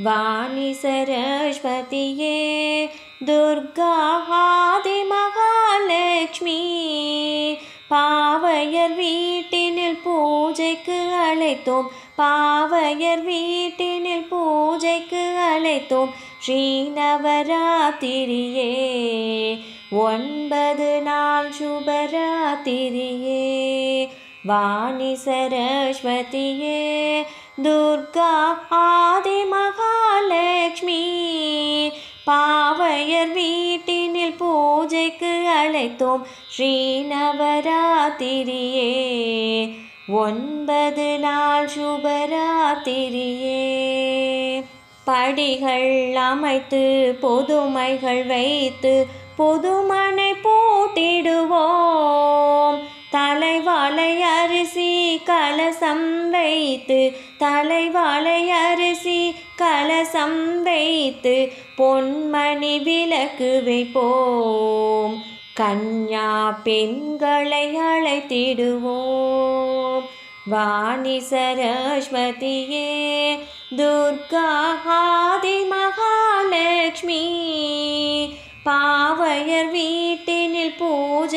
வாணி சரஸ்வதியே துர்காதி மகாலட்சுமி பாவையர் வீட்டினில் பூஜைக்கு அழைத்தோம் பாவையர் வீட்டினில் பூஜைக்கு அழைத்தோம் ஸ்ரீ நவராத்திரியே ஒன்பது நாள் சுபராத்திரியே வாணி சரஸ்வதியே துர்கா ஆதி மகாலட்சுமி பாவையர் வீட்டினில் பூஜைக்கு அழைத்தோம் ஸ்ரீ நவராத்திரியே ஒன்பது நாள் சுபராத்திரியே. படிகள் அமைத்து பொதுமைகள் வைத்து பொதுமனை போட்டிடுவோம். தலைவாழை அரிசி கலசம் வைத்து தலைவாழை அரிசி கலசம் வைத்து பொன்மணி விளக்கு வைப்போம். கன்யா பெண்களை அழைத்திடுவோம். வாணி சரஸ்வதியே துர்கா ஆதி மகாலட்சுமி பாவையர் வீட்டில்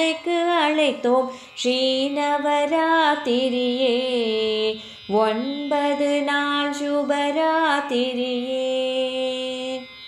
பூஜைக்கு அழைத்தோம். ஸ்ரீநவராத்திரியே ஒன்பது நாள் சுபராத்திரியே.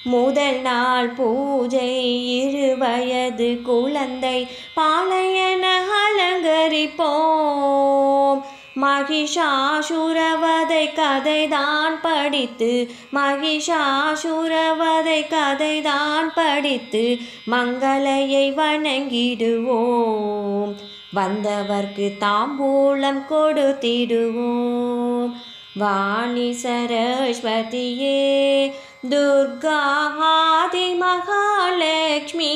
முதல் நாள் பூஜை இரு வயது குழந்தை பாளையன அலங்கரிப்போம். மகிஷாசுரவதை கதைதான் படித்து மகிஷாசுரவதை கதைதான் படித்து மங்களையை வணங்கிடுவோம். வந்தவர்க்கு தாம்பூலம் கொடுத்திடுவோம். வாணி சரஸ்வதியே துர்காதி மகாலட்சுமி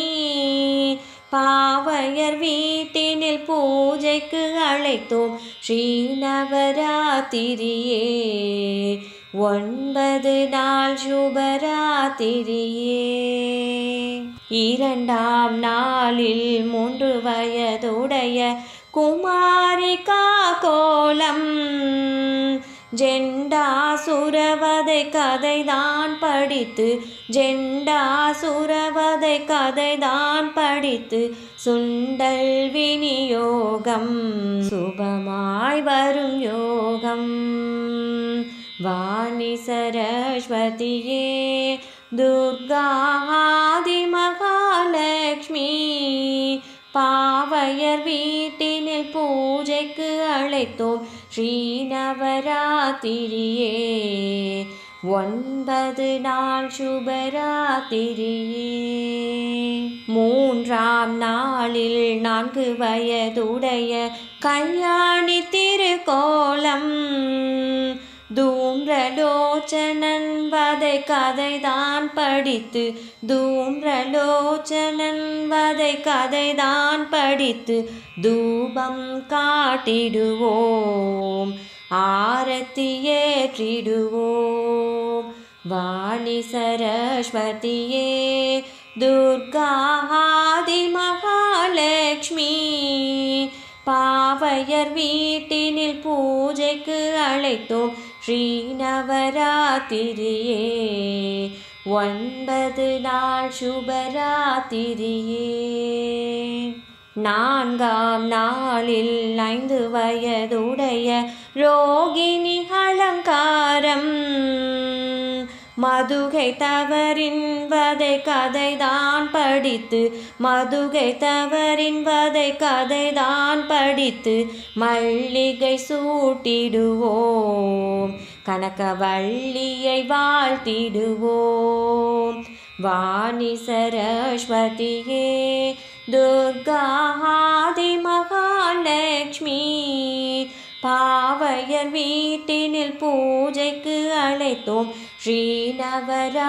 பாவையர் வீட்டில் பூஜைக்கு அழைத்தோம். ஸ்ரீ நவராத்திரியே ஒன்பது நாள் சுபராத்திரியே. இரண்டாம் நாளில் மூன்று வயதுடைய குமாரிகா கோலம் ஜெண்டா சுரவதை கதைதான் படித்து ஜெண்டா சுரவதை கதைதான் படித்து சுண்டல் விநியோகம் சுபமாய் வரும் யோகம். வாணி சரஸ்வதியே துர்கா அழைத்தோம். ஸ்ரீ நவராத்திரியே ஒன்பது நாள் சுபராத்திரியே. மூன்றாம் நாளில் நான்கு வயதுடைய கல்யாணி திருக்கோலம் தூம்ரலோச்சனன் வதை கதைதான் படித்து தூம்ரலோச்சனன் வதை கதைதான் படித்து தூபம் காட்டிடுவோம் ஆரத்தி ஏற்றிடுவோம். வாணி சரஸ்வதியே துர்காதி மகாலட்சுமி பாவையர் வீட்டினில் பூஜைக்கு அழைத்தோம் ஸ்ரீநவராத்திரியே. ஒன்பது நாள் சுபராத்திரியே. நான்காம் நாளில் ஐந்து வயதுடைய ரோகிணி அலங்காரம். மதுகை தவறின்பதை கதைதான் படித்து மதுகை தவறின்பதை கதைதான் படித்து மல்லிகை சூட்டிடுவோம் கனகவள்ளியை வாழ்த்திடுவோம். வாணி சரஸ்வதியே துர்காதி மகாலட்சுமி பாவையர் வீட்டினில் பூஜைக்கு அழைத்தோம். ஸ்ரீநவராத்திரியே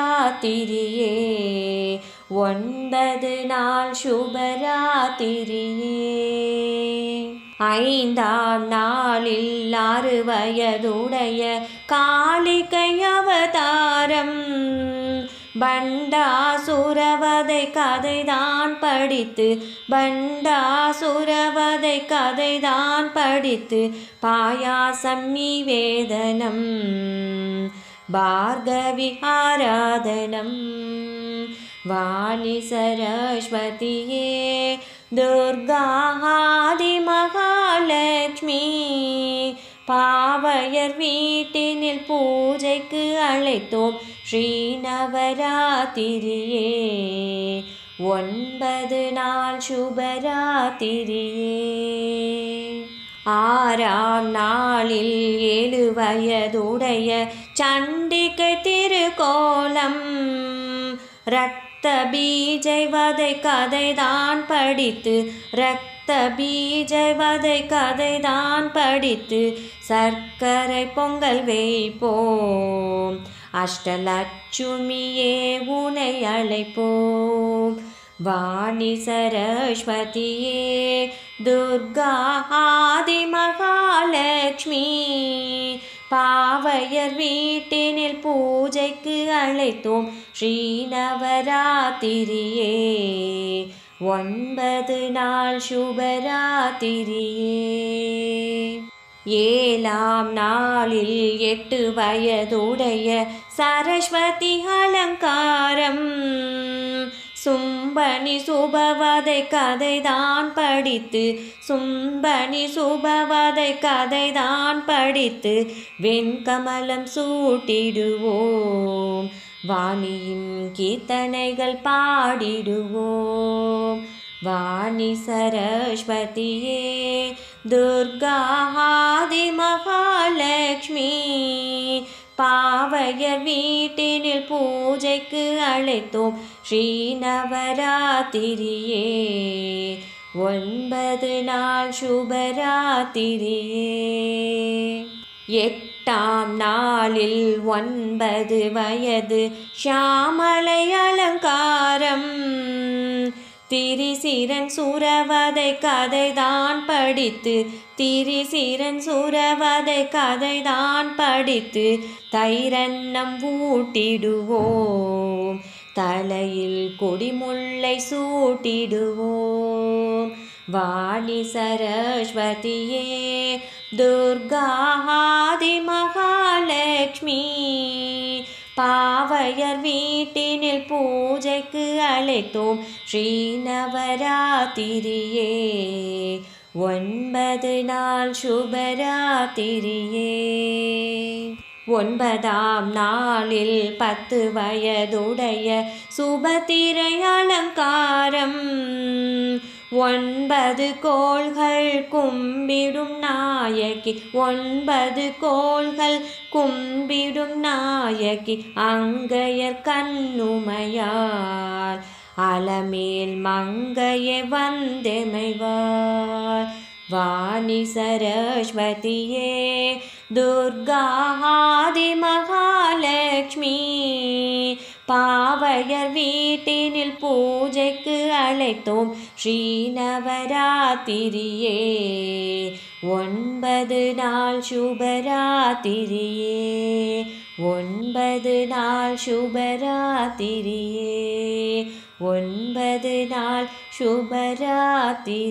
ஒன்பது நாள் சுபராத்திரியே ஐந்தாம் நாளில் ஆறு வயதுடைய காளிகை அவதாரம் பண்டாசுரவதை கதைதான் படித்து பண்டாசுரவதை கதைதான் படித்து பாயாசம் நிவேதனம் भार्गवि आराधनं वाणि सरस्वतीये துர்காதிமகாலட்சுமி பாவையர் வீட்டினில் பூஜைக்கு அழைத்தோம் ஸ்ரீ நவராத்திரியே ஒன்பது நாள் சுபராத்திரியே ஆறாம் நாளில் ஏழு வயதுடைய சண்டிகை திருக்கோலம். ரத்த பீஜை வதை கதைதான் படித்து ரத்த பீஜை வதை கதைதான் படித்து சர்க்கரை பொங்கல் வைப்போம் அஷ்டலட்சுமியே உனை அழைப்போம். வாணி சரஸ்வதியே துர்கா ஆதி மகாலட்சுமி பாவையர் வீட்டினில் பூஜைக்கு அழைத்தோம் ஸ்ரீ நவராத்திரியே ஒன்பது நாள் சுபராத்திரியே. ஏழாம் நாளில் எட்டு வயதுடைய சரஸ்வதி அலங்காரம். சும்பனி சுபவதை கதைதான் படித்து சும்பனி சுபவதை கதைதான் படித்து வெண்கமலம் சூட்டிடுவோம் வாணியின் கீர்த்தனைகள் பாடிடுவோம். வாணி சரஸ்வதியே துர்கா மகாலட்சுமி பாவையர் வீட்டினில் பூஜைக்கு அழைத்தோம். ஸ்ரீநவராத்திரியே ஒன்பது நாள் சுபராத்திரியே. எட்டாம் நாளில் ஒன்பது வயது ஷாமலை அலங்காரம். திரிசிரன் சுரவதை கதைதான் படித்து திரிசிரன் சுரவதை கதைதான் படித்து தைரன்னம் ஊட்டிடுவோம் தலையில் கொடிமுல்லை சூட்டிடுவோம் வாணி சரஸ்வதியே துர்கா ஆதிமகாலட்சுமி பாவையர் வீட்டினில் பூஜைக்கு அழைத்தோம் ஸ்ரீ நவராத்திரியே ஒன்பது நாள் சுபராத்திரியே ஒன்பதாம் நாளில் பத்து வயதுடைய சுபத்திரையலங்காரம் ஒன்பது கோள்கள் கும்பிடும் நாயகி ஒன்பது கோள்கள் கும்பிடும் நாயகி அங்கையர் கண்ணுமையார் அலமேல் மங்கைய வந்தெமைவார். வாணி சரஸ்வதியே துர்கா ஆதிமகாலட்சுமி பாவையர் வீட்டினில் பூஜைக்கு அழைத்தோம் ஸ்ரீ நவராத்திரியே ஒன்பது நாள் சுபராத்திரியே ஒன்பது நாள் சுபராத்திரியே ஒன்பது நாள் சுபராத்திரியே.